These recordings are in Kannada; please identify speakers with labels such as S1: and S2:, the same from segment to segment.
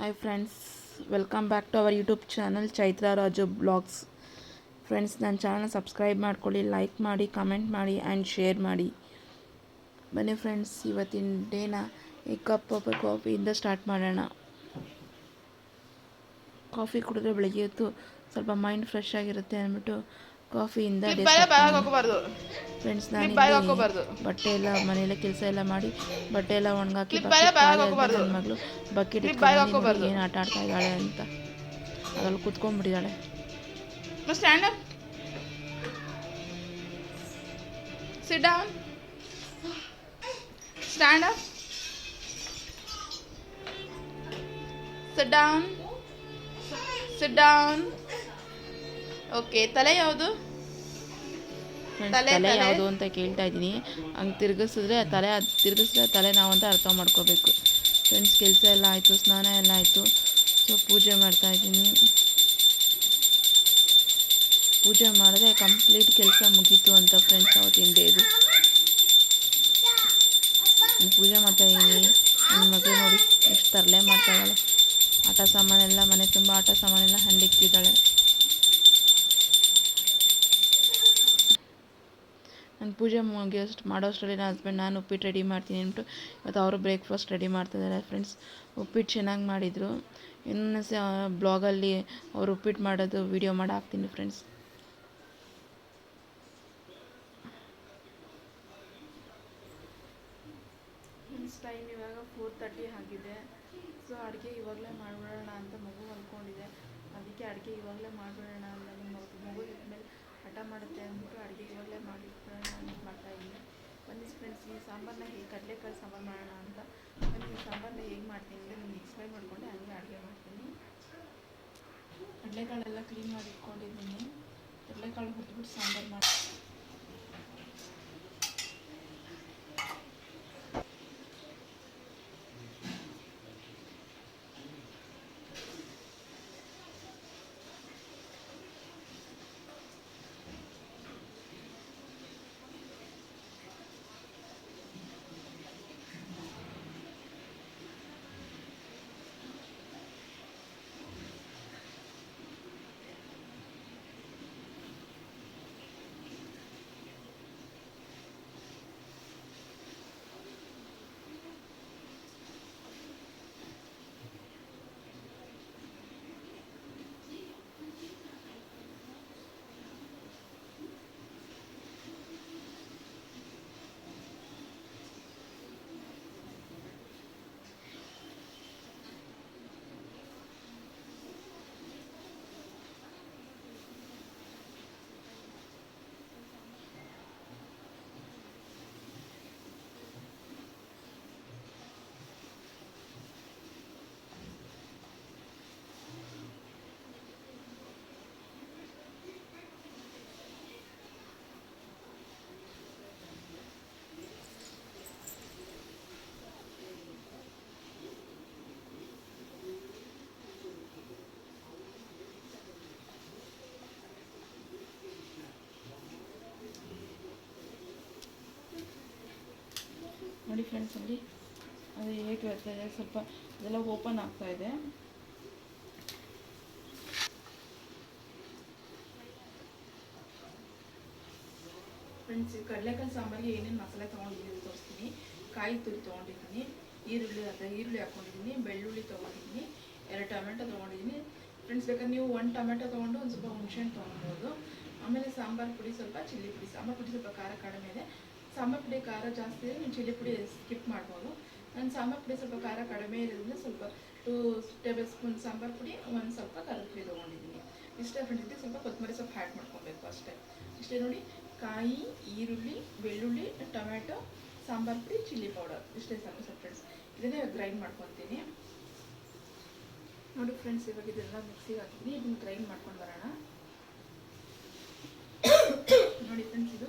S1: Hi friends welcome back to our YouTube channel Chaitra Raju vlogs friends ನನ್ನ ಚಾನಲ್ ಸಬ್ಸ್ಕ್ರೈಬ್ ಮಾಡ್ಕೊಳ್ಳಿ ಲೈಕ್ ಮಾಡಿ ಕಮೆಂಟ್ ಮಾಡಿ ಆ್ಯಂಡ್ ಶೇರ್ ಮಾಡಿ. ಬನ್ನಿ ಫ್ರೆಂಡ್ಸ್ ಇವತ್ತಿನ ಡೇನ ಈ ಕಪ್ ಆಫ್ ಕಾಫಿಯಿಂದ ಸ್ಟಾರ್ಟ್ ಮಾಡೋಣ. ಕಾಫಿ ಕುಡಿದ್ರೆ ಬೆಳಗ್ಗೆ ಹೊತ್ತು ಸ್ವಲ್ಪ ಮೈಂಡ್ ಫ್ರೆಶ್ ಆಗಿರುತ್ತೆ ಅಂದ್ಬಿಟ್ಟು ಕಾಫಿಯಿಂದ
S2: ಹಾಕೋಬಾರ್ದು
S1: ಫ್ರೆಂಡ್ಸ್ ನಾನು. ಬಟ್ಟೆ ಎಲ್ಲ ಮನೆಯಲ್ಲ ಕೆಲಸ ಎಲ್ಲ ಮಾಡಿ ಬಟ್ಟೆ ಎಲ್ಲ ಒಣಗಾಕಿ. ನನ್ನ ಮಗಳು ಬಕೆಟ್. ಏನು ಆಟ ಆಡ್ತಾ ಇದ್ದಾಳೆ ಅಂತ. ಅದ್ರಲ್ಲಿ ಕುತ್ಕೊಂಡ್ಬಿಟ್ಟಿದ್ದಾಳೆ.
S2: Stand up sit down stand up sit down sit down okay ತಲೆ ಯಾವುದು? ತಲೆ.
S1: ಯಾವುದು ಅಂತ ಕೇಳ್ತಾ ಇದ್ದೀನಿ. ಹಂಗೆ ತಿರ್ಗಿಸಿದ್ರೆ ತಲೆ ಅದು ತಿರ್ಗಿಸಿದ್ರೆ ತಲೆ ನಾವು ಅಂತ ಅರ್ಥ ಮಾಡ್ಕೋಬೇಕು. ಫ್ರೆಂಡ್ಸ್ ಕೆಲಸ ಎಲ್ಲ ಆಯಿತು ಸ್ನಾನ ಎಲ್ಲ ಆಯಿತು. ಸೊ ಪೂಜೆ ಮಾಡ್ತಾ ಇದ್ದೀನಿ. ಪೂಜೆ ಮಾಡಿದ್ರೆ ಕಂಪ್ಲೀಟ್ ಕೆಲಸ ಮುಗೀತು ಅಂತ ಫ್ರೆಂಡ್ಸ್ ಅವತ್ತಿನ ಡೇದು ಪೂಜೆ ಮಾಡ್ತಾ ಇದ್ದೀನಿ. ನನ್ನ ಮಗಳು ನೋಡಿ ಎಷ್ಟು ತರಲೆ ಮಾಡ್ತಾ ಇದ್ದಾಳೆ ಆಟ ಸಾಮಾನೆಲ್ಲ ಮನೆ ತುಂಬ ಆಟ ಸಾಮಾನೆಲ್ಲ ಹಂಡಿಕ್ಕಿದ್ದಾಳೆ. ನಾನು ಪೂಜೆ ಮುಗಿಯೋಷ್ಟು ಮಾಡೋಷ್ಟರಲ್ಲಿ ನನ್ನ ಹಸ್ಬೆಂಡ್, ನಾನು ಉಪ್ಪಿಟ್ಟು ರೆಡಿ ಮಾಡ್ತೀನಿ ಅಂದ್ಬಿಟ್ಟು ಇವತ್ತು ಅವರು ಬ್ರೇಕ್ಫಾಸ್ಟ್ ರೆಡಿ ಮಾಡ್ತಿದ್ದಾರೆ ಫ್ರೆಂಡ್ಸ್ ಉಪ್ಪಿಟ್ಟು ಚೆನ್ನಾಗಿ ಮಾಡಿದರು. ಇನ್ನೊಂದು ಸಹ ಬ್ಲಾಗಲ್ಲಿ ಅವ್ರು ಉಪ್ಪಿಟ್ಟು ಮಾಡೋದು ವಿಡಿಯೋ ಮಾಡಿ ಹಾಕ್ತೀನಿ ಫ್ರೆಂಡ್ಸ್ ಟೈಮ್ ಇವಾಗ ಫೋರ್ ತರ್ಟಿ ಆಗಿದೆ. ಸೊ ಅಡುಗೆ ಇವಾಗಲೇ ಮಾಡಿಬಿಡೋಣ ಅಂತ ಮಗು ಅಂದ್ಕೊಂಡಿದೆ ಅದಕ್ಕೆ ಅಡುಗೆ ಇವಾಗಲೇ ಮಾಡಿಬಿಡೋಣ ಅಂತ ಮಗು ಮಗು ಇದ್ಮೇಲೆ ಹಠ ಮಾಡುತ್ತೆ ಅಂದ್ಬಿಟ್ಟು ಅಡುಗೆ ಇವಾಗಲೇ ಮಾಡಿ ಮಾಡ್ತಾ ಇದ್ದೀನಿ. ಬನ್ನಿ ಫ್ರೆಂಡ್ಸ್ ಈ ಸಾಂಬಾರನ್ನ ಹೇಗೆ ಕಡಲೆಕಾಳು ಸಾಂಬಾರು ಮಾಡೋಣ ಅಂತ ಬನ್ನಿ ಈ ಸಾಂಬಾರನ್ನ ಹೇಗೆ ಮಾಡ್ತೀನಿ ಅಂದರೆ ನಾನು ಎಕ್ಸ್ಪ್ಲೈನ್ ಮಾಡಿಕೊಂಡು, ಹಂಗೆ ಅಡುಗೆ ಮಾಡ್ತೀನಿ. ಕಡಲೆಕಾಳೆಲ್ಲ ಕ್ಲೀನ್ ಮಾಡಿ ಇಟ್ಕೊಂಡಿದ್ದೀನಿ. ಕಡಲೆಕಾಳು ಹುರಿದ್ಬಿಟ್ಟು ಸಾಂಬಾರು ಮಾಡಿ ನೋಡಿ ಫ್ರೆಂಡ್ಸ್ ಅಲ್ಲಿ. ಅದು ಹೇಗೆ ಬರ್ತಾ ಇದೆ, ಸ್ವಲ್ಪ ಇದೆಲ್ಲ ಓಪನ್ ಆಗ್ತಾ ಇದೆ. ಫ್ರೆಂಡ್ಸ್ ಕಡಲೆಕಾಯಿ ಸಾಂಬಾರಿಗೆ ಏನೇನು ಮಸಾಲೆ ತೊಗೊಂಡಿದ್ದೀನಿ ತೋರಿಸ್ತೀನಿ. ಕಾಯಿ ತುರಿ ತೊಗೊಂಡಿದ್ದೀನಿ, ಈರುಳ್ಳಿ ಅರ್ಧ ಈರುಳ್ಳಿ ಹಾಕ್ಕೊಂಡಿದ್ದೀನಿ ಬೆಳ್ಳುಳ್ಳಿ ತೊಗೊಂಡಿದ್ದೀನಿ, ಎರಡು ಟೊಮೆಟೊ ತೊಗೊಂಡಿದ್ದೀನಿ. ಫ್ರೆಂಡ್ಸ್ ಬೇಕಾದ್ರೆ ನೀವು ಒಂದು ಟೊಮೆಟೊ ತೊಗೊಂಡು ಒಂದು ಸ್ವಲ್ಪ ಹುಣಸೆಹಣ್ಣು ತೊಗೊಬೋದು ಆಮೇಲೆ ಸಾಂಬಾರು ಪುಡಿ ಸ್ವಲ್ಪ ಚಿಲ್ಲಿ ಪುಡಿ, ಸಾಂಬಾರು ಪುಡಿ ಸ್ವಲ್ಪ ಖಾರ ಕಡಿಮೆ ಇದೆ. ಸಾಂಬಾರು ಪುಡಿ ಖಾರ ಜಾಸ್ತಿ ಇದೆ ನೀವು ಚಿಲ್ಲಿ ಪುಡಿ ಸ್ಕಿಪ್ ಮಾಡ್ಬೋದು. ನಾನು ಸಾಂಬಾರು ಪುಡಿ ಸ್ವಲ್ಪ ಖಾರ ಕಡಿಮೆ ಇರೋದ್ರಿಂದ ಸ್ವಲ್ಪ ಟೂ ಟೇಬಲ್ ಸ್ಪೂನ್ ಸಾಂಬಾರು ಪುಡಿ, ಒಂದು ಸ್ವಲ್ಪ ಖಾರದ ಪುಡಿ ತೊಗೊಂಡಿದ್ದೀನಿ. ಇಷ್ಟೇ ಇದಕ್ಕೆ ಸ್ವಲ್ಪ ಕೊತ್ತಂಬರಿ ಸ್ವಲ್ಪ ಆ್ಯಡ್ ಮಾಡ್ಕೊಬೇಕು ಅಷ್ಟೇ. ಇಷ್ಟೇ ನೋಡಿ, ಕಾಯಿ, ಈರುಳ್ಳಿ, ಬೆಳ್ಳುಳ್ಳಿ, ಟೊಮ್ಯಾಟೊ, ಸಾಂಬಾರು ಪುಡಿ, ಚಿಲ್ಲಿ ಪೌಡರ್. ಇಷ್ಟೇ ಸಾಕು ಸ್ವಲ್ಪ ಫ್ರೆಂಡ್ಸ್ ಇದನ್ನೇ ಗ್ರೈಂಡ್ ಮಾಡ್ಕೊತೀನಿ. ನೋಡಿ ಫ್ರೆಂಡ್ಸ್ ಇವಾಗ ಇದೆಲ್ಲ ಮಿಕ್ಸಿಗೆ ಹಾಕಿದ್ದೀನಿ. ಇದನ್ನು ಗ್ರೈಂಡ್ ಮಾಡ್ಕೊಂಡು ಬರೋಣ. ನೋಡಿ ಫ್ರೆಂಡ್ಸ್ ಇದು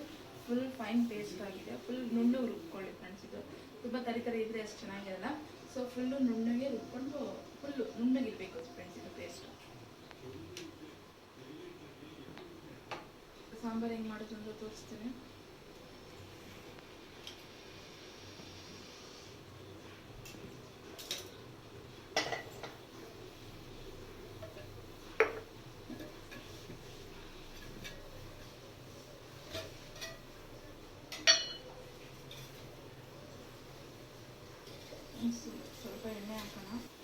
S1: ಫುಲ್ ಫೈನ್ ಪೇಸ್ಟ್ ಆಗಿದೆ. ಫುಲ್ ನುಣ್ಣಗೆ ರುಬ್ಕೊಳ್ಳಿ ಫ್ರೆಂಡ್ಸ್ ಇದು. ತುಂಬ ತರಿ ತರಿ ಇದ್ರೆ ಅಷ್ಟು ಚೆನ್ನಾಗಿರಲ್ಲ. ಸೊ ಫುಲ್ಲು ನುಣ್ಣಗೆ ರುಬ್ಕೊಂಡು ಫುಲ್ಲು ನುಣ್ಣಗಿರ್ಬೇಕು ಫ್ರೆಂಡ್ಸ್ ಇದು ಪೇಸ್ಟ್ ಸಾಂಬಾರು ಹೆಂಗೆ ಮಾಡೋದು ಅಂತ ತೋರಿಸ್ತೀನಿ. This is a.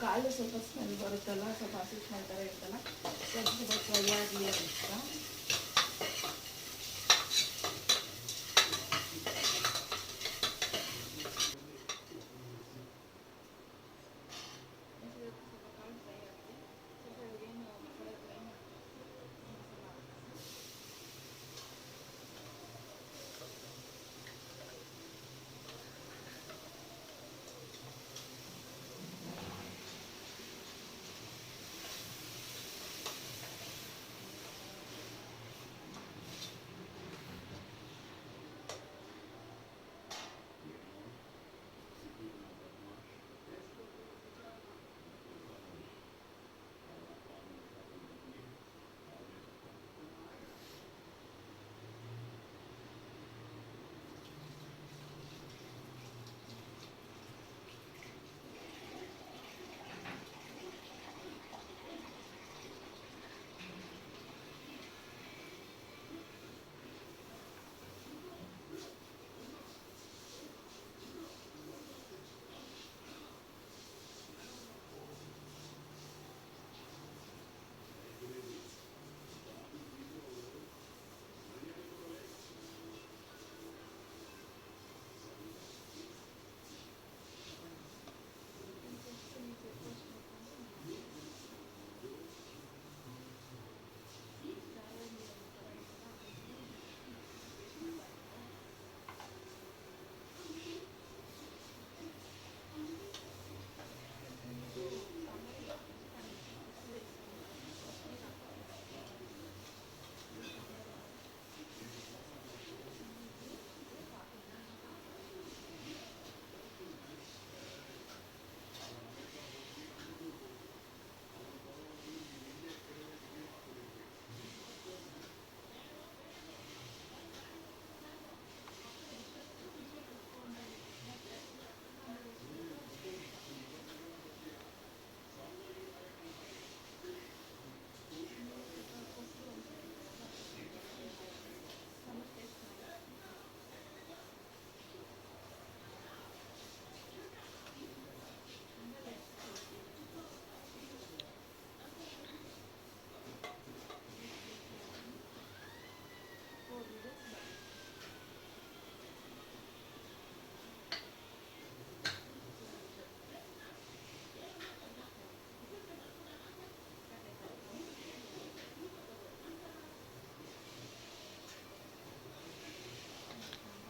S3: ಕಾಳು ಸ್ವಲ್ಪ ಸ್ಮೆಲ್ ಬರುತ್ತಲ್ಲ ಸ್ವಲ್ಪ ಹಸಿ ಸ್ಮೆಲ್ ಥರ ಇರುತ್ತಲ್ಲ ಸ್ವಲ್ಪ ಫ್ರೈ ಆಗಲಿ ಅಂತ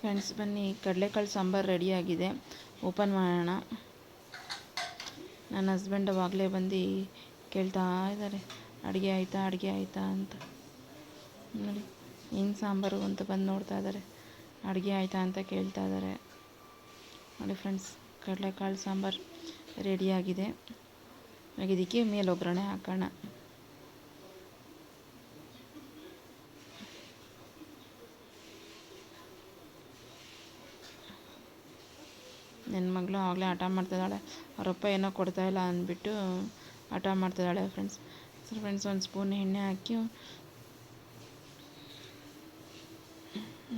S1: ಫ್ರೆಂಡ್ಸ್ ಬನ್ನಿ. ಕಡಲೆಕಾಳು ಸಾಂಬಾರು ರೆಡಿಯಾಗಿದೆ. ಓಪನ್ ಮಾಡೋಣ. ನನ್ನ ಹಸ್ಬೆಂಡ್ ಅವಾಗಲೇ ಬಂದು ಕೇಳ್ತಾ ಇದ್ದಾರೆ. ಅಡುಗೆ ಆಯಿತಾ ಅಡುಗೆ ಆಯಿತಾ ಅಂತ. ನೋಡಿ ಏನು ಸಾಂಬಾರು ಅಂತ ಬಂದು ನೋಡ್ತಾ ಇದ್ದಾರೆ. ಅಡುಗೆ ಆಯಿತಾ ಅಂತ ಕೇಳ್ತಾ ಇದ್ದಾರೆ. ನೋಡಿ ಫ್ರೆಂಡ್ಸ್ ಕಡಲೆಕಾಳು ಸಾಂಬಾರು ರೆಡಿಯಾಗಿದೆ. ಇವಾಗ ಇದಕ್ಕೆ ಮೇಲೆ ಹಾಕೋಣ. ನನ್ನ ಮಗಳು ಆಗಲೇ ಹಠ ಮಾಡ್ತಿದ್ದಾಳೆ. ಅವರಪ್ಪ ಏನೋ ಕೊಡ್ತಾಯಿಲ್ಲ ಅಂದ್ಬಿಟ್ಟು ಹಠ ಮಾಡ್ತಿದ್ದಾಳೆ ಫ್ರೆಂಡ್ಸ್ ಸರ್ ಫ್ರೆಂಡ್ಸ್ ಒಂದು ಸ್ಪೂನ್ ಎಣ್ಣೆ ಹಾಕಿ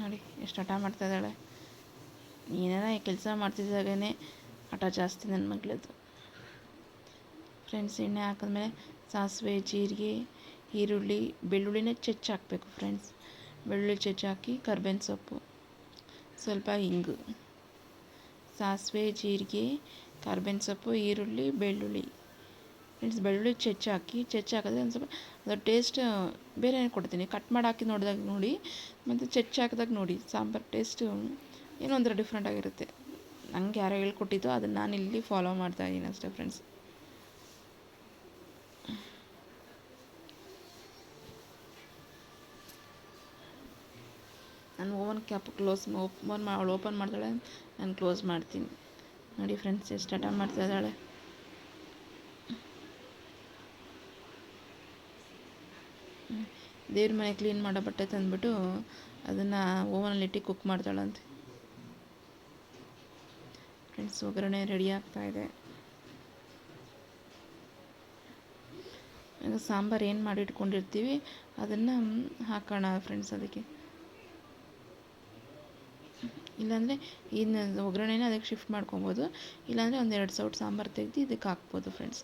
S1: ನೋಡಿ ಎಷ್ಟು ಹಠ ಮಾಡ್ತಾಯಿದ್ದಾಳೆ ಏನಾರ ಕೆಲಸ ಮಾಡ್ತಿದ್ದಾಗೇ ಹಠ ಜಾಸ್ತಿ ನನ್ನ ಮಗಳದ್ದು. ಫ್ರೆಂಡ್ಸ್ ಎಣ್ಣೆ ಹಾಕಿದ್ಮೇಲೆ ಸಾಸಿವೆ, ಜೀರಿಗೆ, ಈರುಳ್ಳಿ, ಬೆಳ್ಳುಳ್ಳಿನ ಚಚ್ಚಿ ಹಾಕಬೇಕು ಫ್ರೆಂಡ್ಸ್ ಬೆಳ್ಳುಳ್ಳಿ ಚಚ್ಚಿ ಹಾಕಿ ಕರ್ಬೇವಿನ ಸೊಪ್ಪು. ಸ್ವಲ್ಪ ಹಿಂಗು. ಸಾಸಿವೆ, ಜೀರಿಗೆ ಕರ್ಬೇವಿನ ಸೊಪ್ಪು ಈರುಳ್ಳಿ, ಬೆಳ್ಳುಳ್ಳಿ. ಫ್ರೆಂಡ್ಸ್ ಬೆಳ್ಳುಳ್ಳಿ ಚೆಚ್ಚಿ ಹಾಕಿ, ಚೆಚ್ಚಿ ಹಾಕಿದ್ರೆ ಒಂದು ಸ್ವಲ್ಪ ಅದರ ಟೇಸ್ಟ್ ಬೇರೆ ಕೊಡ್ತೀನಿ. ಕಟ್ ಮಾಡಿ ಹಾಕಿ ನೋಡಿದಾಗ ನೋಡಿ, ಮತ್ತು ಚೆಚ್ಚಿ ಹಾಕಿದಾಗ ನೋಡಿ, ಸಾಂಬಾರು ಟೇಸ್ಟು ಏನೋ ಒಂಥರ ಡಿಫ್ರೆಂಟಾಗಿರುತ್ತೆ ನಂಗೆ ಯಾರೋ ಹೇಳ್ಕೊಟ್ಟಿದ್ದು, ಅದನ್ನು ನಾನು ಇಲ್ಲಿ ಫಾಲೋ ಮಾಡ್ತಾ ಇದ್ದೀನಿ ಅಷ್ಟೇ ಫ್ರೆಂಡ್ಸ್ ನಾನು ಓವನ್ ಕ್ಯಾಪ್ ಕ್ಲೋಸ್ ಓಪನ್ ಮಾ, ಅವಳು ಓಪನ್ ಮಾಡ್ತಾಳೆ, ನಾನು ಕ್ಲೋಸ್ ಮಾಡ್ತೀನಿ. ನೋಡಿ ಫ್ರೆಂಡ್ಸ್, ಎಷ್ಟು ಹಠ ಮಾಡ್ತಾ ಇದ್ದಾಳೆ. ದೇವ್ರ ಮನೆ ಕ್ಲೀನ್ ಮಾಡೋ ಬಟ್ಟೆ ತಂದುಬಿಟ್ಟು ಅದನ್ನು ಓವನಲ್ಲಿ ಇಟ್ಟು ಕುಕ್ ಮಾಡ್ತಾಳಂತೆ. ಫ್ರೆಂಡ್ಸ್, ಒಗ್ಗರಣೆ ರೆಡಿ ಆಗ್ತಾ ಇದೆ. ಸಾಂಬಾರು ಏನು ಮಾಡಿ ಇಟ್ಕೊಂಡಿರ್ತೀವಿ, ಅದನ್ನು ಹಾಕೋಣ ಫ್ರೆಂಡ್ಸ್ ಅದಕ್ಕೆ. ಇಲ್ಲಾಂದರೆ ಇನ್ನು ಒಗ್ಗರಣೆನ ಅದಕ್ಕೆ ಶಿಫ್ಟ್ ಮಾಡ್ಕೊಬೋದು. ಇಲ್ಲಾಂದರೆ ಒಂದು ಎರಡು ಸೌಟ್ ಸಾಂಬಾರು ತೆಗೆದು ಇದಕ್ಕೆ ಹಾಕ್ಬೋದು ಫ್ರೆಂಡ್ಸ್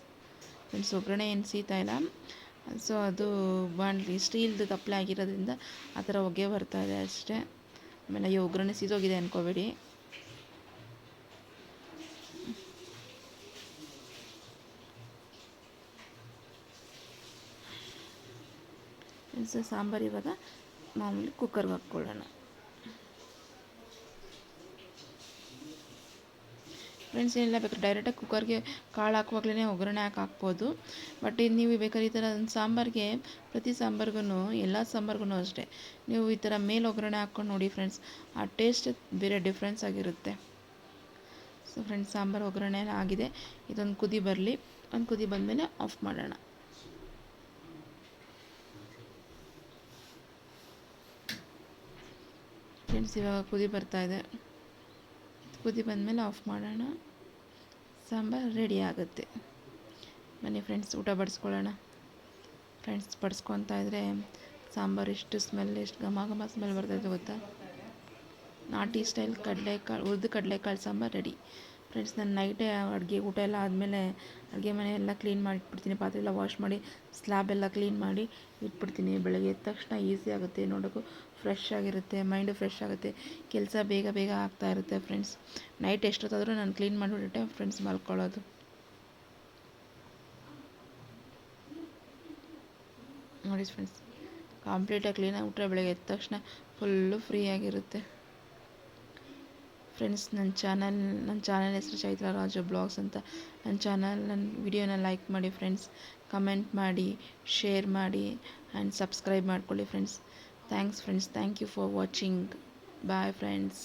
S1: ಫ್ರೆಂಡ್ಸ್ ಒಗ್ಗರಣೆ ಏನು ಸೀತಾ ಇಲ್ಲ. ಸೊ ಅದು ಬಾಣಲಿ ಸ್ಟೀಲ್ದು ತಪ್ಪಲೆ ಆಗಿರೋದ್ರಿಂದ ಆ ಥರ ಹೊಗೆ ಬರ್ತಾ ಇದೆ ಅಷ್ಟೇ. ಆಮೇಲೆ ಈ ಒಗ್ಗರಣೆ ಸೀದೋಗಿದೆ ಅನ್ಕೋಬೇಡಿ. ಸಾಂಬಾರು ಇವಾಗ ಮಾಮೂಲಿ ಕುಕ್ಕರ್ಗೆ ಹಾಕ್ಕೊಳ್ಳೋಣ. ಫ್ರೆಂಡ್ಸ್ ಏನಿಲ್ಲ ಬೇಕಾದ್ರೆ ಡೈರೆಕ್ಟಾಗಿ ಕುಕ್ಕರ್ಗೆ ಕಾಳು ಹಾಕುವಾಗಲೇ ಒಗ್ಗರಣೆ ಹಾಕಿ ಹಾಕ್ಬೋದು. ಬಟ್ ಇದು ನೀವು ಬೇಕಾದ್ರೆ ಈ ಥರ ಒಂದು ಸಾಂಬಾರಿಗೆ ಪ್ರತಿ ಸಾಂಬಾರ್ಗೂ ಎಲ್ಲ ಸಾಂಬಾರ್ಗೂ ಅಷ್ಟೇ. ನೀವು ಈ ಥರ ಮೇಲೆ ಒಗ್ಗರಣೆ ಹಾಕ್ಕೊಂಡು ನೋಡಿ ಫ್ರೆಂಡ್ಸ್ ಆ ಟೇಸ್ಟ್ ಬೇರೆ ಡಿಫ್ರೆನ್ಸ್ ಆಗಿರುತ್ತೆ. ಸೊ ಫ್ರೆಂಡ್ಸ್ ಸಾಂಬಾರು ಒಗ್ಗರಣೆ ಆಗಿದೆ. ಇದೊಂದು ಕುದಿ ಬರಲಿ. ಒಂದು ಕುದಿ ಬಂದಮೇಲೆ ಆಫ್ ಮಾಡೋಣ. ಫ್ರೆಂಡ್ಸ್ ಇವಾಗ ಕುದಿ ಬರ್ತಾ ಇದೆ. ಕುದಿ ಬಂದಮೇಲೆ ಆಫ್ ಮಾಡೋಣ. ಸಾಂಬಾರು ರೆಡಿ ಆಗುತ್ತೆ. ಬನ್ನಿ ಫ್ರೆಂಡ್ಸ್ ಊಟ ಬಡಿಸ್ಕೊಳ್ಳೋಣ. ಫ್ರೆಂಡ್ಸ್ ಬಡಿಸ್ಕೊತಾ ಇದ್ದರೆ ಸಾಂಬಾರು ಎಷ್ಟು ಸ್ಮೆಲ್ ಎಷ್ಟು ಘಮ ಘಮ ಸ್ಮೆಲ್ ಬರ್ತೈತೆ ಗೊತ್ತಾ? ನಾಟಿ ಸ್ಟೈಲ್ ಕಡಲೆಕಾಳು ಹುರಿದು ಕಡಲೆಕಾಳು ಸಾಂಬಾರು ರೆಡಿ ಫ್ರೆಂಡ್ಸ್, ನಾನು ನೈಟೇ ಅಡುಗೆ ಊಟ ಎಲ್ಲ ಆದಮೇಲೆ ಅಡುಗೆ ಮನೆ ಎಲ್ಲ ಕ್ಲೀನ್ ಮಾಡಿ ಇಟ್ಬಿಡ್ತೀನಿ ಪಾತ್ರೆ ಎಲ್ಲ ವಾಶ್ ಮಾಡಿ ಸ್ಲ್ಯಾಬ್ ಎಲ್ಲ ಕ್ಲೀನ್ ಮಾಡಿ ಇಟ್ಬಿಡ್ತೀನಿ. ಬೆಳಗ್ಗೆ ಎದ್ದ ತಕ್ಷಣ ಈಸಿ ಆಗುತ್ತೆ, ನೋಡೋಕ್ಕೂ ಫ್ರೆಶ್ ಆಗಿರುತ್ತೆ, ಮೈಂಡು ಫ್ರೆಶ್ ಆಗುತ್ತೆ, ಕೆಲಸ ಬೇಗ ಬೇಗ ಆಗ್ತಾ ಇರುತ್ತೆ ಫ್ರೆಂಡ್ಸ್. ನೈಟ್ ಎಷ್ಟೊತ್ತಾದರೂ ನಾನು ಕ್ಲೀನ್ ಮಾಡಿಬಿಟ್ಟೆ ಫ್ರೆಂಡ್ಸ್ ಮಲ್ಕೊಳ್ಳೋದು. ನೋಡಿ ಫ್ರೆಂಡ್ಸ್, ಕಂಪ್ಲೀಟಾಗಿ ಕ್ಲೀನಾಗಿ ಬಿಟ್ಟರೆ ಬೆಳಗ್ಗೆ ಎದ್ದ ತಕ್ಷಣ ಫುಲ್ಲು ಫ್ರೀ ಆಗಿರುತ್ತೆ. ಫ್ರೆಂಡ್ಸ್ ನನ್ನ ಚಾನಲ್ ನನ್ನ ಚಾನಲ್ ಹೆಸರು ಚೈತ್ರ ರಾಜು ಬ್ಲಾಗ್ಸ್ ಅಂತ. ನನ್ನ ಚಾನಲ್ ನನ್ನ ವಿಡಿಯೋನ ಲೈಕ್ ಮಾಡಿ ಫ್ರೆಂಡ್ಸ್ ಕಮೆಂಟ್ ಮಾಡಿ ಶೇರ್ ಮಾಡಿ ಆ್ಯಂಡ್ ಸಬ್ಸ್ಕ್ರೈಬ್ ಮಾಡ್ಕೊಳ್ಳಿ friends thanks friends thank you for watching bye friends